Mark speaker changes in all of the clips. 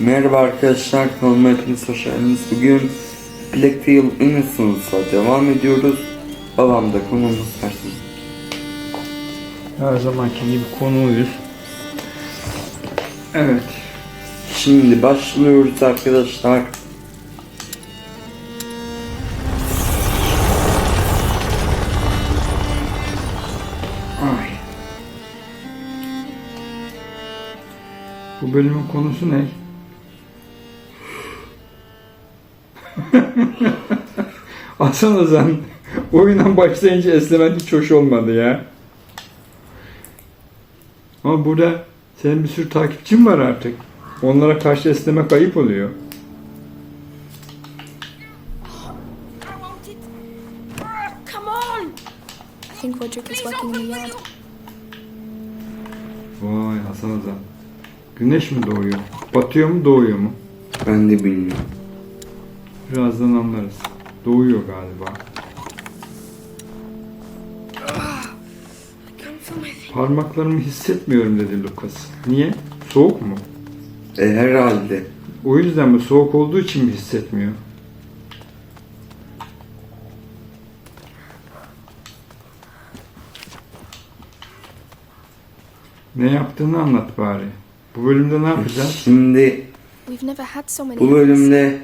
Speaker 1: Merhaba arkadaşlar, kanalıma hepiniz hoş geldiniz. Bugün Blacktail Innocence'a devam ediyoruz. Babam da konuğumuz karşısında.
Speaker 2: Her zamanki gibi konuğuyuz. Evet.
Speaker 1: Şimdi başlıyoruz arkadaşlar.
Speaker 2: Ay. Bu bölümün konusu ne? Hasan Ozan oyuna başlayınca esnemen hiç hoş olmadı ya. Ama burada senin bir sürü takipçin var artık. Onlara karşı esnemek ayıp oluyor.
Speaker 3: I want it. Come on! I think Roderick is working in the yard.
Speaker 2: Vay Hasan Ozan. Güneş mi doğuyor? Batıyor mu doğuyor mu?
Speaker 1: Ben de bilmiyorum.
Speaker 2: Birazdan anlarız. Doğuyor galiba. Parmaklarımı hissetmiyorum dedi Lucas. Niye? Soğuk mu?
Speaker 1: E, herhalde.
Speaker 2: O yüzden mi? Soğuk olduğu için mi hissetmiyor? Ne yaptığını anlat bari. Bu bölümde ne yapacağız?
Speaker 1: Şimdi bu bölümde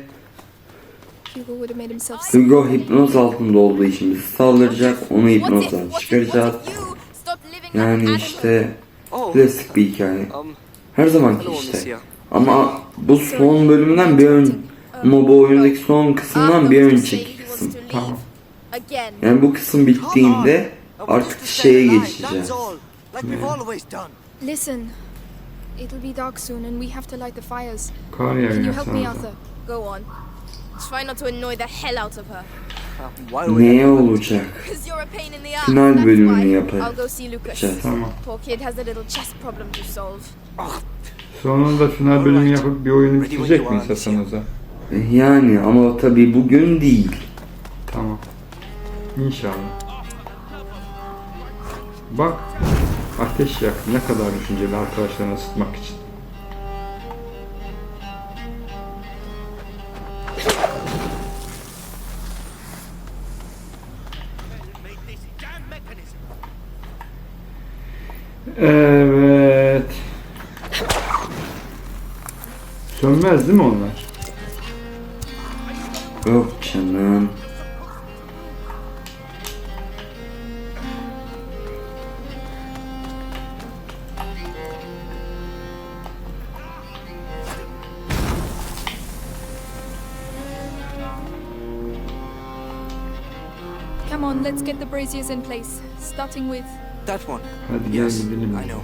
Speaker 3: Hugo
Speaker 1: hipnoz altında olduğu için bizi saldıracak. Onu hipnozdan çıkaracağız. Yani işte
Speaker 4: Oh,
Speaker 1: klasik bir hikaye.
Speaker 4: um,
Speaker 1: Her zamanki işte. Ama bu son bölümden bir ön ama bu oyundaki son kısımdan bir önceki kısım.
Speaker 2: Tamam.
Speaker 1: Yani bu kısım bittiğinde artık şeye geçeceğiz.
Speaker 3: Listen, it'll be dark soon and we have to light the fires. Can you help me. Arthur?
Speaker 5: Go on. Try not to annoy the hell out of her.
Speaker 4: While we're
Speaker 1: Neye
Speaker 4: at it,
Speaker 1: olacak?
Speaker 5: Because you're a pain in the ass.
Speaker 1: Final bölümünü yapacağız.
Speaker 5: I'll go see Lucas.
Speaker 2: Tamam.
Speaker 5: Poor kid has a little chest problem to solve.
Speaker 2: Sonunda final bölümü yapıp bir oyunu bitirecek miyiz Hasan Ozan?
Speaker 1: Yani ama tabii bugün değil.
Speaker 2: Tamam. İnşallah. Bak. Ateş yak. Ne kadar düşünceli arkadaşlarını ısıtmak için. Sönmez değil mi onlar?
Speaker 1: Yok canım.
Speaker 3: Come on, let's get the braziers in place, starting with.
Speaker 4: that one.
Speaker 2: Hadi gel
Speaker 4: Yes,
Speaker 2: gidelim.
Speaker 4: I know.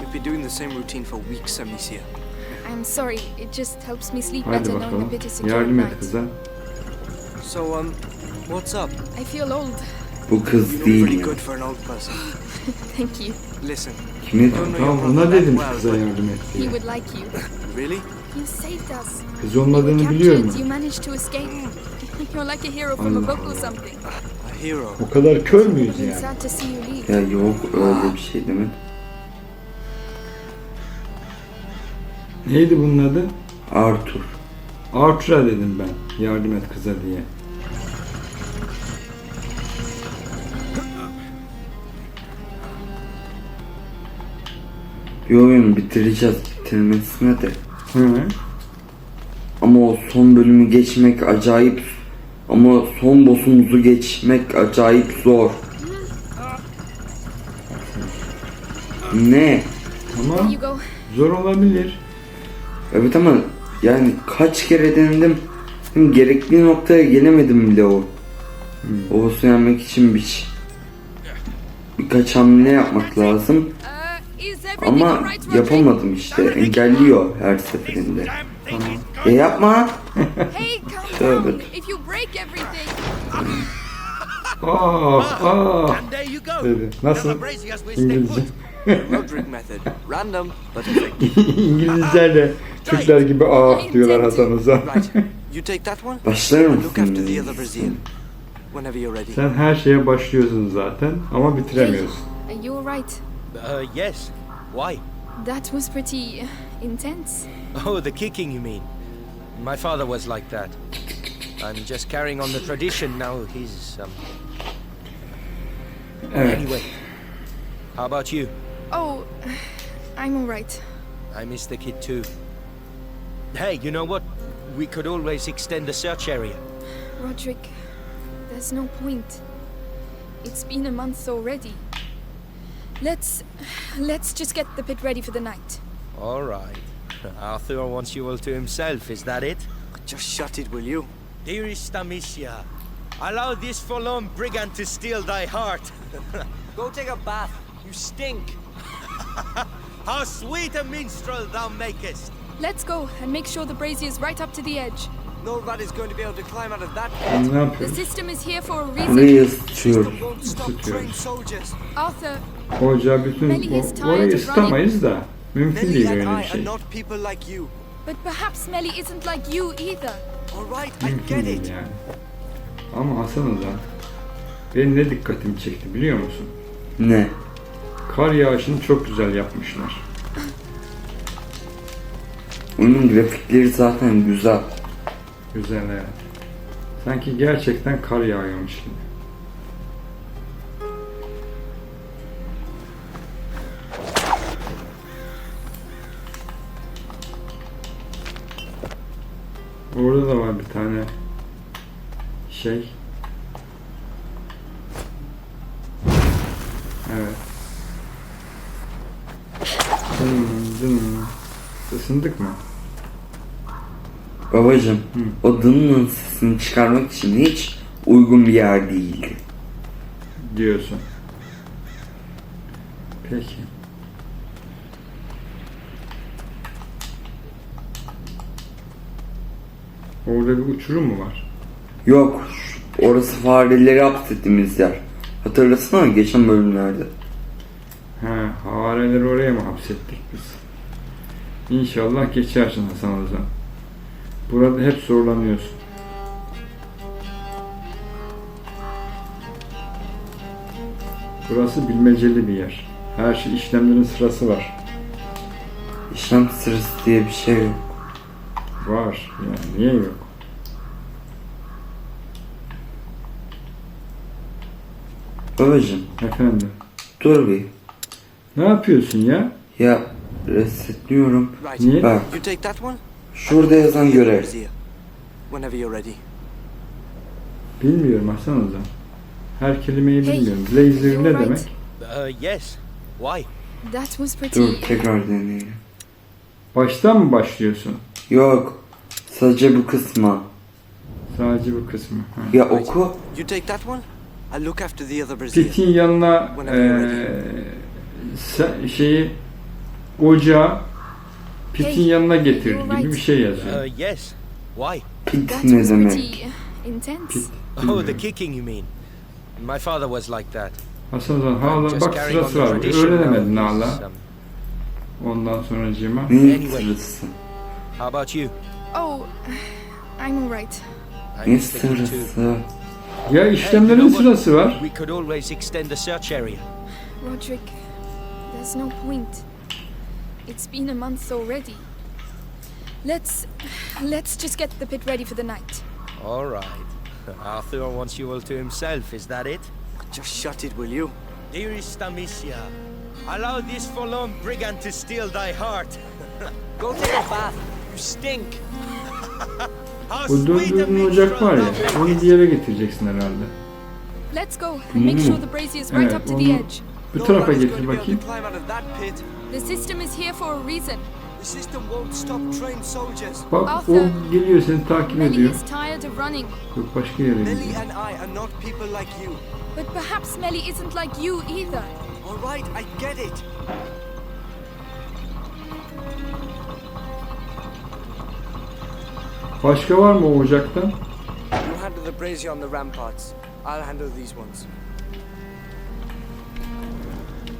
Speaker 4: We've been doing the same routine for weeks, Amicia.
Speaker 3: I'm sorry, it just helps me sleep
Speaker 2: Hadi
Speaker 3: better knowing the
Speaker 2: bakalım.
Speaker 3: pit is secure at
Speaker 2: Yardım et
Speaker 3: night.
Speaker 2: kıza.
Speaker 4: So, um, what's up?
Speaker 3: I feel old.
Speaker 1: Bu kız
Speaker 4: You look
Speaker 1: değil ya.
Speaker 4: good for an old person.
Speaker 3: Thank you.
Speaker 4: Listen,
Speaker 1: Kimi?
Speaker 2: Tamam buna dedim kıza yardım et
Speaker 3: He
Speaker 2: diye.
Speaker 3: would like you.
Speaker 4: really?
Speaker 3: You saved us.
Speaker 2: Kız olmadığını biliyor
Speaker 3: captured. You managed to escape. You're like a hero from a
Speaker 2: Allah
Speaker 3: book or something.
Speaker 4: A hero.
Speaker 2: O kadar kör müyüz yani?
Speaker 3: sad to see you leave.
Speaker 1: Ya yok öyle bir şey değil
Speaker 2: Neydi bunun adı?
Speaker 1: Arthur.
Speaker 2: Arthur'a dedim ben. Yardım et kıza diye.
Speaker 1: Bir oyun bitireceğiz bitirmesine de.
Speaker 2: Hı.
Speaker 1: Ama o son bölümü geçmek acayip ama son boss'umuzu geçmek acayip zor. Ne?
Speaker 2: Ama zor olabilir.
Speaker 1: Evet ama yani kaç kere denedim. Gerekli noktaya gelemedim bile o. O boss'u yenmek için bir birkaç hamle yapmak lazım. Ama yapamadım işte. Engelliyor her seferinde. Ya yapma.
Speaker 3: Hey, calm
Speaker 1: Tövbe.
Speaker 6: go.
Speaker 2: dedi. Nasıl? İngilizce. İngilizlerle Türkler gibi ah diyorlar Hasan Ozan.
Speaker 4: Right. You take that one.
Speaker 1: Başlar
Speaker 4: and Look after
Speaker 1: mısın?
Speaker 4: the other brazier. Whenever you're ready.
Speaker 2: Sen her şeye başlıyorsun zaten ama bitiremiyorsun.
Speaker 3: Uh, you're right.
Speaker 6: Uh, yes. Why?
Speaker 3: That was pretty Intense?
Speaker 6: Oh, the kicking, you mean? My father was like that. I'm just carrying on the tradition now. He's, um.
Speaker 2: Evet.
Speaker 6: Anyway, how about you?
Speaker 3: Oh, I'm alright.
Speaker 6: I miss the kid too. Hey, you know what? We could always extend the search area.
Speaker 3: Roderick, there's no point. It's been a month already. Let's. let's just get the pit ready for the night.
Speaker 6: All right. Arthur wants you all to himself, is that it?
Speaker 4: Just shut it, will you?
Speaker 6: Dearest Amicia, allow this forlorn brigand to steal thy heart.
Speaker 4: Go take a bath. You stink.
Speaker 6: How sweet a minstrel thou makest!
Speaker 3: Let's go and make sure the brazier's right up to the edge.
Speaker 4: No rat is going to be able to climb out of that
Speaker 2: Ne
Speaker 4: pit.
Speaker 3: The
Speaker 2: yapıyoruz?
Speaker 3: system is here for a reason.
Speaker 4: Won't stop
Speaker 2: Tutuyor.
Speaker 4: soldiers.
Speaker 3: Arthur,
Speaker 2: Ocağı bütün
Speaker 3: is
Speaker 2: o- orayı ısıtamayız da. Mümkün değil
Speaker 4: and
Speaker 2: öyle
Speaker 4: I are
Speaker 2: şey.
Speaker 4: not people like you.
Speaker 3: but perhaps Melly isn't like you either.
Speaker 4: All right, I
Speaker 2: Mümkün
Speaker 4: get
Speaker 2: değil
Speaker 4: it.
Speaker 2: yani. Ama Hasan Ozan benim ne dikkatimi çekti biliyor musun?
Speaker 1: Ne?
Speaker 2: Kar yağışını çok güzel yapmışlar.
Speaker 1: Oyunun grafikleri zaten güzel.
Speaker 2: Güzel evet. Sanki gerçekten kar yağıyormuş gibi. Orada da var bir tane şey. Evet. Isındık mı?
Speaker 1: Babacım, o dının sesini çıkarmak için hiç uygun bir yer değildi.
Speaker 2: diyorsun. Peki. Orada bir uçurum mu var?
Speaker 1: Yok, orası fareleri hapsettiğimiz yer. Hatırlasana geçen bölümlerde.
Speaker 2: Ha, havareleri oraya mı hapsettik? İnşallah geçersin Hasan Ozan. Burada hep zorlanıyorsun. Burası bilmeceli bir yer. Her şey işlemlerin sırası var.
Speaker 1: İşlem sırası diye bir şey yok.
Speaker 2: Var. Yani niye yok?
Speaker 1: Babacım,
Speaker 2: Efendim.
Speaker 1: dur bir.
Speaker 2: Ne yapıyorsun ya?
Speaker 1: Ya resetliyorum.
Speaker 2: Niye?
Speaker 1: Bak, şurada yazan görev.
Speaker 2: Bilmiyorum Hasan Ozan. Her kelimeyi bilmiyorum.
Speaker 3: You're
Speaker 2: ne demek?
Speaker 6: Uh, yes. Why?
Speaker 3: That was pretty.
Speaker 1: Dur tekrar deneyelim.
Speaker 2: Baştan mı başlıyorsun?
Speaker 1: Yok, sadece bu kısma.
Speaker 2: Sadece bu kısmı. Ha.
Speaker 1: Ya oku.
Speaker 4: You take that one. I'll look after the other.
Speaker 2: Pitin yanına eee, se- şeyi ocağı pitin
Speaker 3: Hey,
Speaker 2: yanına getir
Speaker 3: you're
Speaker 2: gibi
Speaker 3: right.
Speaker 2: bir şey yazıyor.
Speaker 6: Uh, yes. Why?
Speaker 1: Pit ne demek?
Speaker 2: Pit.
Speaker 6: Oh, the kicking, you mean? My father was like that.
Speaker 2: Hasan hala bak var.
Speaker 6: tradition
Speaker 2: Öğrenemedin hala.
Speaker 6: Um,
Speaker 2: Ondan sonra cima.
Speaker 6: Anyway.
Speaker 1: sırası?
Speaker 6: how about you?
Speaker 3: Oh, I'm alright.
Speaker 1: Ne sırası?
Speaker 2: Ya işlemlerin sırası var.
Speaker 6: We could always extend the search area.
Speaker 3: Roderick, there's no point. It's been a month already. Let's. let's just get the pit ready for the night.
Speaker 6: All right. Arthur wants you all to himself, is that it?
Speaker 4: Just shut it, will you?
Speaker 6: Dearest Amicia, allow this forlorn brigand to steal thy heart.
Speaker 4: Go take a bath. You stink.
Speaker 6: How
Speaker 2: Bu
Speaker 6: sweet a
Speaker 2: döndürdüğün ocak var ya.
Speaker 6: minstrel thou
Speaker 2: Onu
Speaker 6: makest.
Speaker 2: bir yere getireceksin herhalde.
Speaker 3: Let's go and make sure the brazier is
Speaker 2: right
Speaker 3: up to the edge.
Speaker 2: Bu
Speaker 4: No
Speaker 2: tarafa
Speaker 4: rat is
Speaker 2: getir
Speaker 4: going to be able
Speaker 2: bakayım.
Speaker 4: to climb out of that pit.
Speaker 3: The system is here for a reason.
Speaker 4: The system won't stop trained soldiers.
Speaker 2: Bak
Speaker 3: Arthur.
Speaker 2: o geliyor seni takip
Speaker 3: Melly
Speaker 2: ediyor.
Speaker 3: is tired of running,
Speaker 2: Yok başka yere
Speaker 4: Nelly
Speaker 2: gidiyor.
Speaker 4: and I are not people like you.
Speaker 3: but perhaps Melly isn't like you either.
Speaker 4: All right, I get it.
Speaker 2: Başka var mı o ocakta?
Speaker 4: You handle the brazier on the ramparts. I'll handle these ones.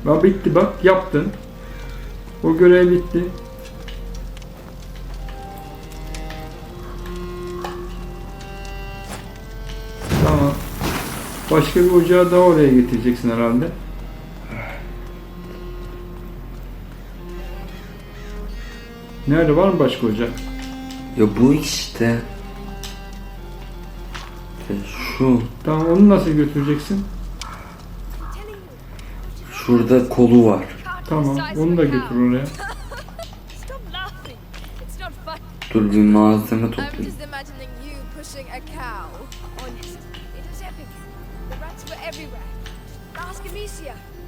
Speaker 2: Ya bitti bak yaptın. O görev bitti. Tamam. Başka bir ocağı daha oraya getireceksin herhalde. Nerede var mı başka ocak?
Speaker 1: Ya bu işte. Şu.
Speaker 2: Tamam onu nasıl götüreceksin?
Speaker 1: Şurada kolu var.
Speaker 2: Tamam onu da götür oraya.
Speaker 1: Dur bir malzeme toplayayım.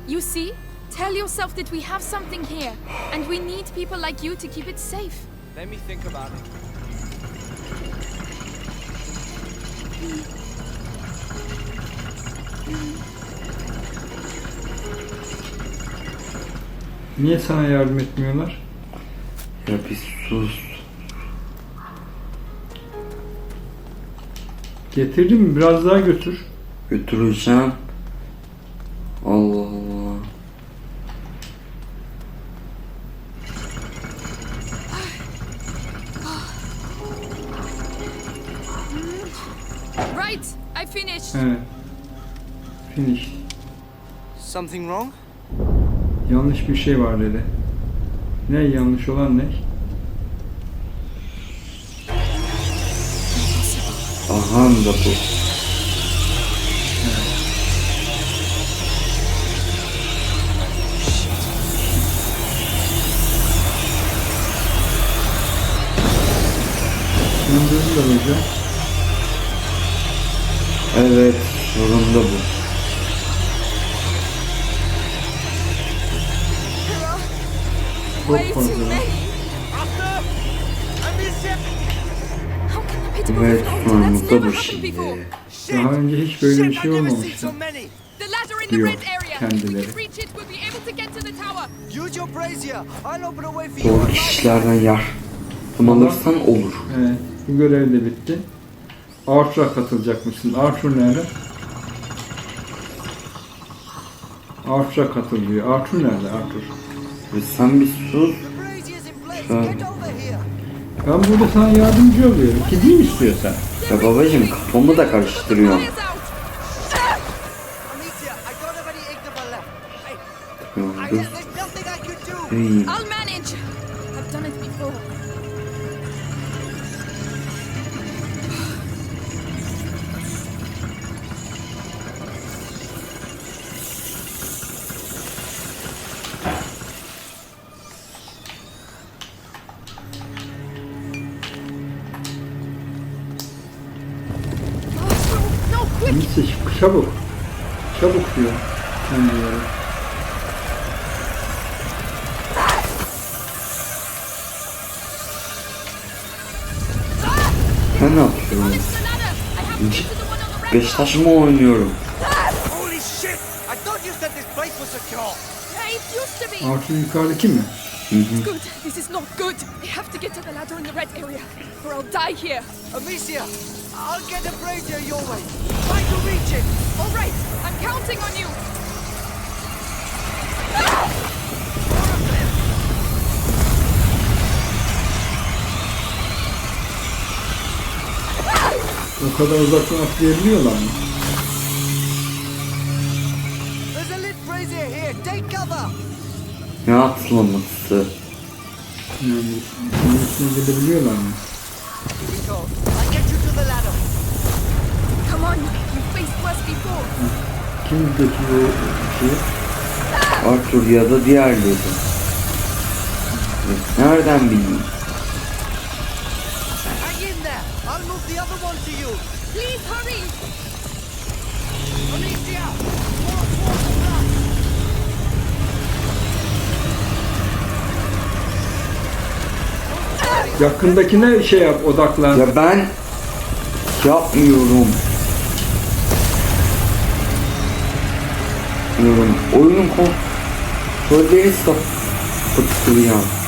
Speaker 5: You
Speaker 3: see? Tell yourself that we have something here, and we need people like you to keep it safe.
Speaker 4: Let me think about it.
Speaker 2: Niye sana yardım etmiyorlar?
Speaker 1: Ya bir sus.
Speaker 2: Getirdin mi? Biraz daha götür.
Speaker 1: Götüreceğim. Allah Allah.
Speaker 3: Right, I finished.
Speaker 2: Evet. Finish.
Speaker 4: Something wrong?
Speaker 2: Yanlış bir şey var dedi. Ne yanlış olan ne?
Speaker 1: Aha da bu.
Speaker 2: Sınırını da hocam.
Speaker 1: Evet sorun da bu.
Speaker 3: That's
Speaker 1: sorunumuz da
Speaker 3: never
Speaker 1: bu şimdi.
Speaker 2: Daha önce hiç böyle bir şey olmamıştı. Diyor kendileri.
Speaker 1: Doğru kişilerden yardım alırsan olur.
Speaker 2: Evet. Bu görev de bitti. Arthur'a katılacakmışsın. Arthur nerede? Arthur'a katıl diyor. Arthur nerede Arthur?
Speaker 1: Ve sen bir sus.
Speaker 4: Here.
Speaker 2: Ben burada sana yardımcı oluyorum. Gideyim istiyorsan.
Speaker 1: Ya babacım kafamı da karıştırıyor.
Speaker 3: Fire's
Speaker 2: çabuk. Çabuk diyor. Kendileri.
Speaker 1: ben ne yapıyorum? Beşiktaş mı oynuyorum?
Speaker 4: Holy shit! I thought you said this place was secure.
Speaker 3: Yeah, it used to be.
Speaker 2: Arthur yukarıdaki mi?
Speaker 3: Good. This is not good. I have to get to the ladder in the red area, or I'll die here.
Speaker 4: Amicia, I'll get the brazier your way. Try to reach it.
Speaker 3: All right, I'm counting on you.
Speaker 2: O kadar uzaktan atlayabiliyorlar mı?
Speaker 4: There's a lit brazier here. Take cover.
Speaker 1: Ne atlaması?
Speaker 2: Yani bunun üstüne gidebiliyorlar mı?
Speaker 4: Here we go. I'll get you to the ladder.
Speaker 3: Come on, you faced worse before.
Speaker 2: Kim götürüyor şeyi?
Speaker 1: Arthur ya da diğerleri. Nereden bileyim?
Speaker 4: Hang in there. I'll move the other one to you.
Speaker 3: Please hurry.
Speaker 4: Amicia, more swords of blood.
Speaker 2: Yakındakine şey yap, odaklan.
Speaker 1: Ya ben yapmıyorum. Diyorum. Oyunun kontrolleri sapıttı ya.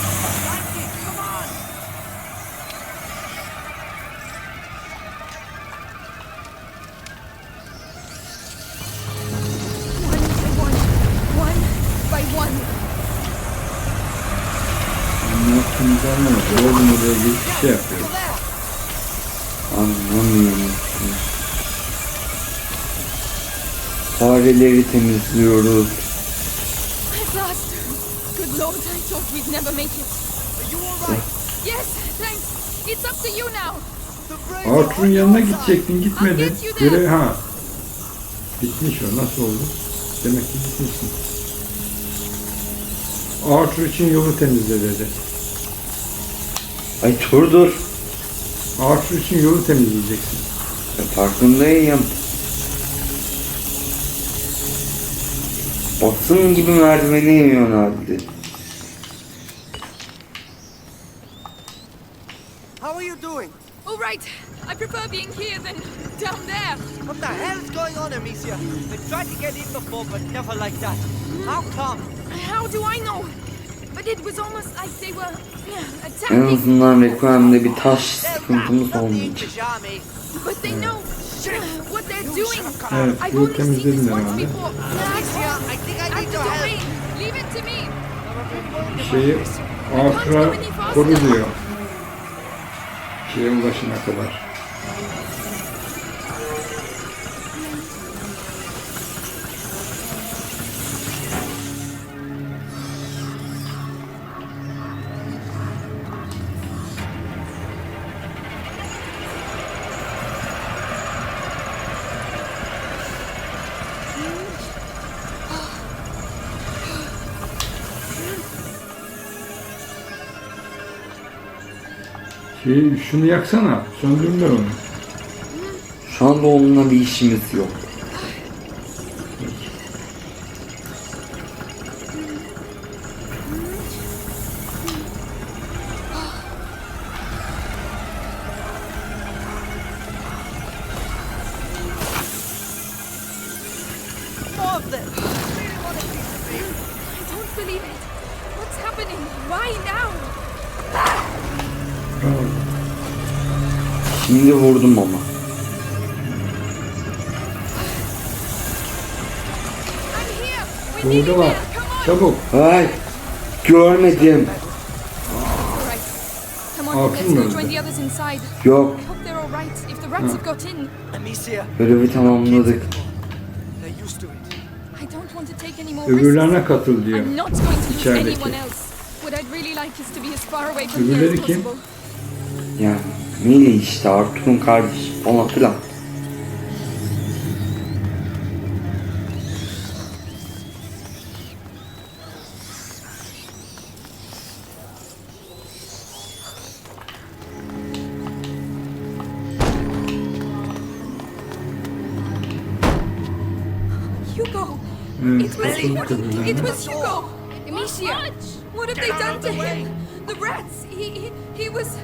Speaker 4: The brazier
Speaker 2: Arthur'un yanına gidecektin gitmedin.
Speaker 3: I'll get you there.
Speaker 2: Göre ha. Bitmiş o nasıl oldu? Demek ki gitmişsin. Arthur için yolu temizle dedi.
Speaker 1: Ay dur dur.
Speaker 2: Arthur için yolu temizleyeceksin.
Speaker 1: Ya farkındayım. Basın gibi merdiveni iniyor abi.
Speaker 4: How are you doing?
Speaker 3: All right. I prefer being here than down there.
Speaker 4: What the hell is going on, Amicia? I tried to get in before, but never like that. How come?
Speaker 3: How do I know? But it was almost like they were yeah,
Speaker 1: En
Speaker 3: attacking.
Speaker 1: azından Requiem'de bir taş
Speaker 4: They're
Speaker 1: sıkıntımız olmayacak.
Speaker 3: But they know.
Speaker 2: Evet,
Speaker 3: I've
Speaker 2: yolu
Speaker 3: only seen this
Speaker 2: temizledin herhalde.
Speaker 3: before.
Speaker 4: Amicia, I think I
Speaker 3: At
Speaker 4: need
Speaker 3: the
Speaker 4: your
Speaker 3: domain.
Speaker 4: help.
Speaker 3: Leave it to me.
Speaker 2: Şeyi Arthur'a koru diyor. Şeye ulaşana kadar. Şunu yaksana. Söndürürler onu.
Speaker 1: Şu anda onunla bir işimiz yok.
Speaker 3: What I'd really like is to be as far away from here
Speaker 2: Öbürleri kim?
Speaker 1: Yani Mili işte Arthur'un kardeşi falan filan.
Speaker 2: Evet,
Speaker 3: It was,
Speaker 2: katıl öbürlerine.
Speaker 3: it was Hugo! Amicia! What have they done to him? The rats! He, he, he was...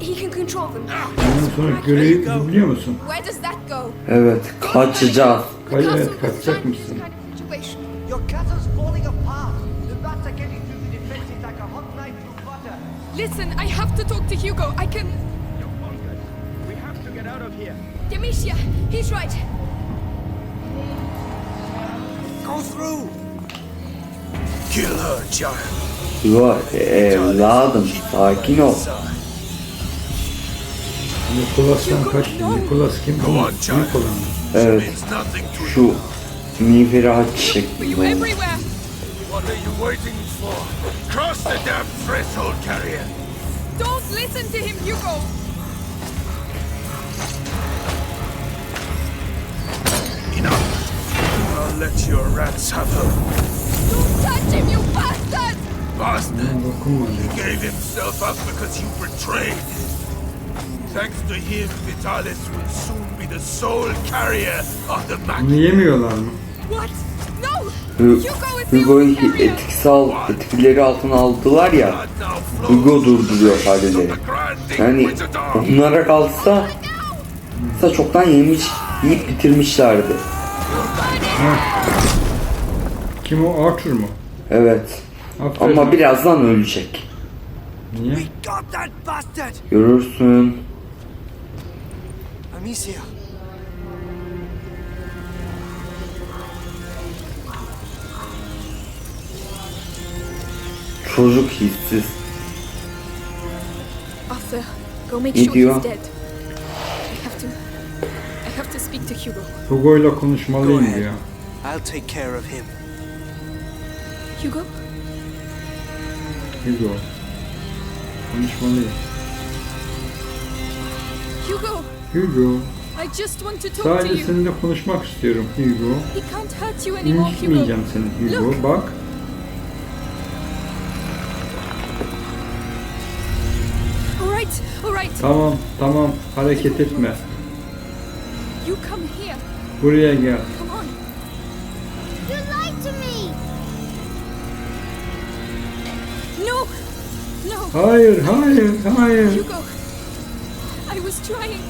Speaker 3: He can control them.
Speaker 2: Ondan sonra görevi biliyor musun?
Speaker 3: Where does that go?
Speaker 1: Evet kaçacağız.
Speaker 2: Hayır, evet,
Speaker 3: was designed for
Speaker 2: kaçacakmışsın.
Speaker 3: this kind of situation.
Speaker 4: Your castle's falling apart. The rats are getting through the defenses like a hot knife through butter.
Speaker 3: Listen, I have to talk to Hugo. I can...
Speaker 6: We have to get out of here.
Speaker 3: Demetia, he's right.
Speaker 4: Go through.
Speaker 7: Kill her, child.
Speaker 1: Vay evladım sakin ol.
Speaker 2: Nikolas'tan kaç. Nikolas kim? Nikola mı?
Speaker 1: Evet şu
Speaker 3: you
Speaker 1: şeklinde?
Speaker 7: What are you waiting for? Cross the damn threshold, carrier.
Speaker 3: Don't listen to him, Hugo.
Speaker 7: Let your rats have her.
Speaker 3: Don't touch him, you bastard!
Speaker 7: Bastard. He gave himself up because you betrayed. Thanks to him, Vitalis will soon be the sole carrier of the Mac.
Speaker 3: What?
Speaker 1: Hugo'yu etkisal etkileri altına aldılar ya. Hugo durduruyor fareleri. Yani onlara kalsa da çoktan yemiş yiyip bitirmişlerdi.
Speaker 2: Kim o? Arthur mu?
Speaker 1: Evet.
Speaker 2: Aferin.
Speaker 1: Ama birazdan ölecek.
Speaker 2: Niye?
Speaker 1: Görürsün.
Speaker 4: Amicia.
Speaker 1: Çocuk hissiz.
Speaker 3: Arthur, go make sure
Speaker 1: diyor?
Speaker 3: he's dead. Speak to Hugo.
Speaker 2: Hugo'yla
Speaker 4: Go
Speaker 2: konuşmalıyım
Speaker 4: ahead.
Speaker 2: diyor.
Speaker 4: I'll take care of him.
Speaker 3: Hugo?
Speaker 2: Hugo. Konuşmalıyız.
Speaker 3: Hugo,
Speaker 2: Hugo.
Speaker 3: I just want to talk to
Speaker 2: Sadece
Speaker 3: you.
Speaker 2: seninle konuşmak istiyorum Hugo.
Speaker 3: He can't hurt you anymore, Hugo.
Speaker 2: İncitmeyeceğim seni Hugo.
Speaker 3: Look.
Speaker 2: Bak.
Speaker 3: All right, all right.
Speaker 2: Tamam tamam hareket etme.
Speaker 3: You come here.
Speaker 2: Buraya gel.
Speaker 3: Come on.
Speaker 5: You lied to me!
Speaker 3: No, no,
Speaker 2: Hayır hayır hayır.
Speaker 3: Hugo. I was trying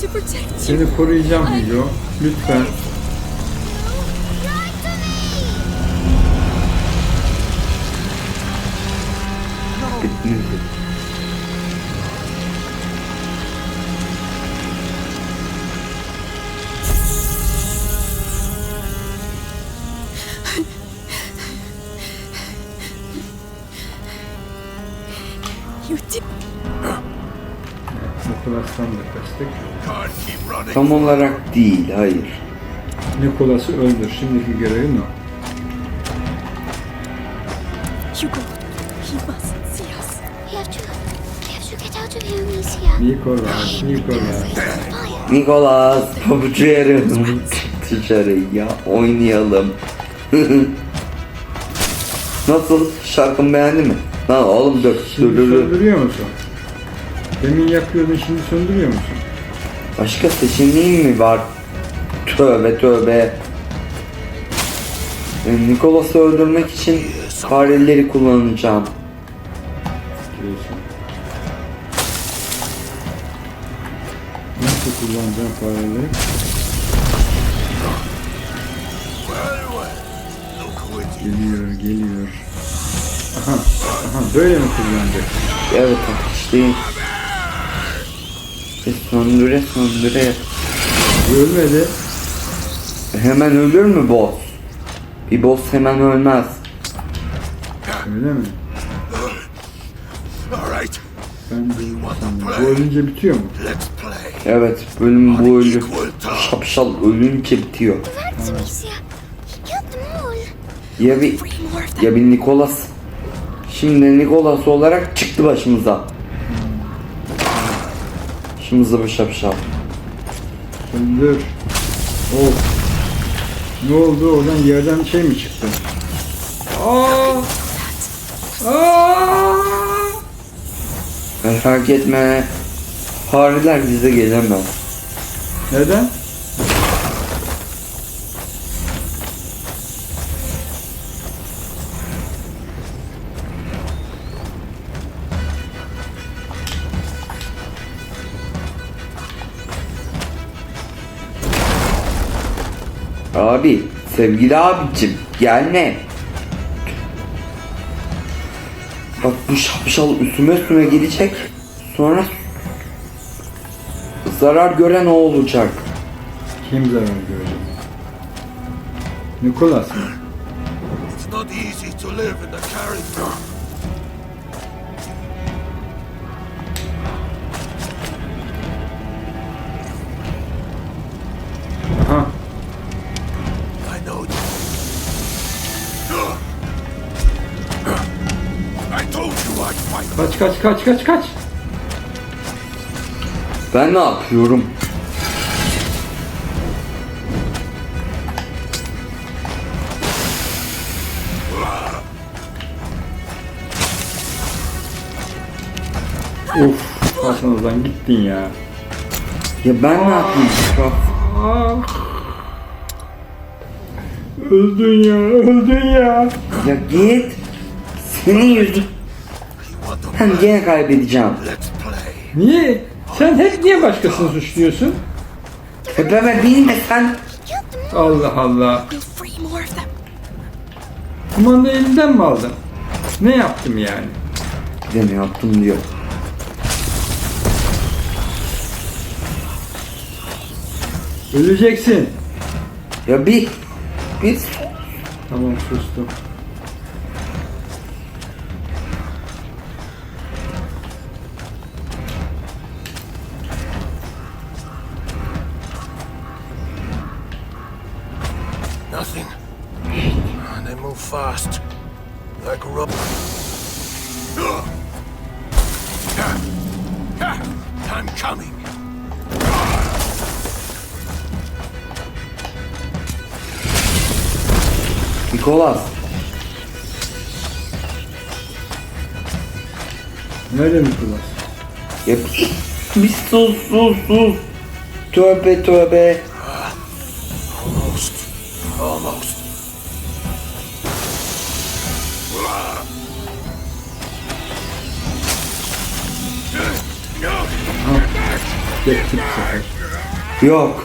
Speaker 3: to protect you.
Speaker 2: Seni koruyacağım Hugo. Lütfen.
Speaker 1: Bittiniz. Tam olarak değil, hayır.
Speaker 2: Nikolas'ı öldür. Şimdiki görevin o.
Speaker 3: Hugo, he mustn't see us.
Speaker 5: We have to... We have to get out of here, Amicia.
Speaker 2: Nikolas, Nikolas.
Speaker 1: Nikolas, pabucu yarım. Dışarı ya, oynayalım. Nasıl? Şarkımı beğendin mi? Lan oğlum dur,
Speaker 2: Şimdi
Speaker 1: dur, dur, dur.
Speaker 2: söndürüyor musun? Demin yakıyordun şimdi söndürüyor musun?
Speaker 1: Başka seçeneğin mi var? Tövbe tövbe. E, Nikolas'ı öldürmek için fareleri kullanacağım.
Speaker 2: Nasıl kullanacağım fareleri? Geliyor, geliyor. Aha, aha böyle mi kullanacak?
Speaker 1: Evet ateşleyin. E, söndüre söndüre.
Speaker 2: Ölmedi.
Speaker 1: Hemen ölür mü boss? Bir boss hemen ölmez.
Speaker 2: Öyle mi?
Speaker 7: All right,
Speaker 2: Ben. Bu ölünce bitiyor mu?
Speaker 7: let's play.
Speaker 1: Evet bölüm bu ölü. Şapşal ölünce bitiyor. Ya bir ya bir Nikolas. Şimdi Nikolas olarak çıktı başımıza. Başımıza bu şapşal.
Speaker 2: Söndür. Of. Ne oldu? Oradan yerden şey mi çıktı? Aa! Aa!
Speaker 1: Merak etme. Fareler bize gelemez.
Speaker 2: Neden?
Speaker 1: Abi, sevgili abicim gelme. Bak bu şapşal üstüme üstüme gelecek. Sonra zarar gören o olacak.
Speaker 2: Kim zarar görecek? Nikolas mı?
Speaker 7: It's not easy to live in the carriage.
Speaker 2: Kaç kaç kaç kaç.
Speaker 1: Ben ne yapıyorum?
Speaker 2: Hasan Ozan gittin ya.
Speaker 1: Ya ben ne yapayım?
Speaker 2: Ah. Öldün ya, öldün ya.
Speaker 1: Ya git. Senin yüzün. Ben gene kaybedeceğim.
Speaker 2: Niye? Sen hep niye başkasını suçluyorsun?
Speaker 1: Tepeme binme sen.
Speaker 5: Killed them all.
Speaker 2: Allah Allah. Kumanda elinden mi aldın? Ne yaptım yani?
Speaker 1: Bir de ne yaptım diyor.
Speaker 2: Öleceksin.
Speaker 1: Ya bir bir
Speaker 2: Tamam sustum.
Speaker 7: Nothing. And they move fast. Like rubber. I'm coming.
Speaker 1: Nikolas.
Speaker 2: Nerede Nikolas?
Speaker 1: Ya bir, bir sus sus sus. Tövbe tövbe. Yok.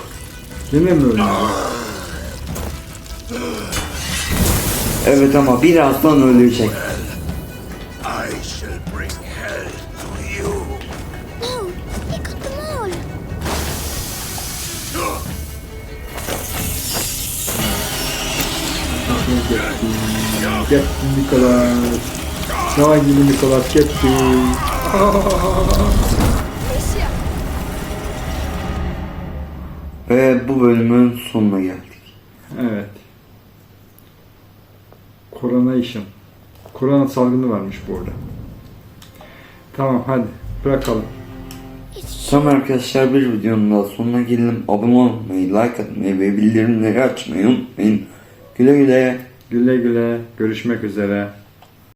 Speaker 2: Yine mi öldü?
Speaker 1: Evet ama birazdan ölecek.
Speaker 7: I shall bring hell to you.
Speaker 1: Ve bu bölümün sonuna geldik.
Speaker 2: Evet. Korona işim. Korona salgını varmış bu arada. Tamam hadi bırakalım.
Speaker 1: Tamam arkadaşlar bir videonun daha sonuna gelelim. Abone olmayı, like atmayı ve bildirimleri açmayı unutmayın. Güle güle.
Speaker 2: Güle güle. Görüşmek üzere.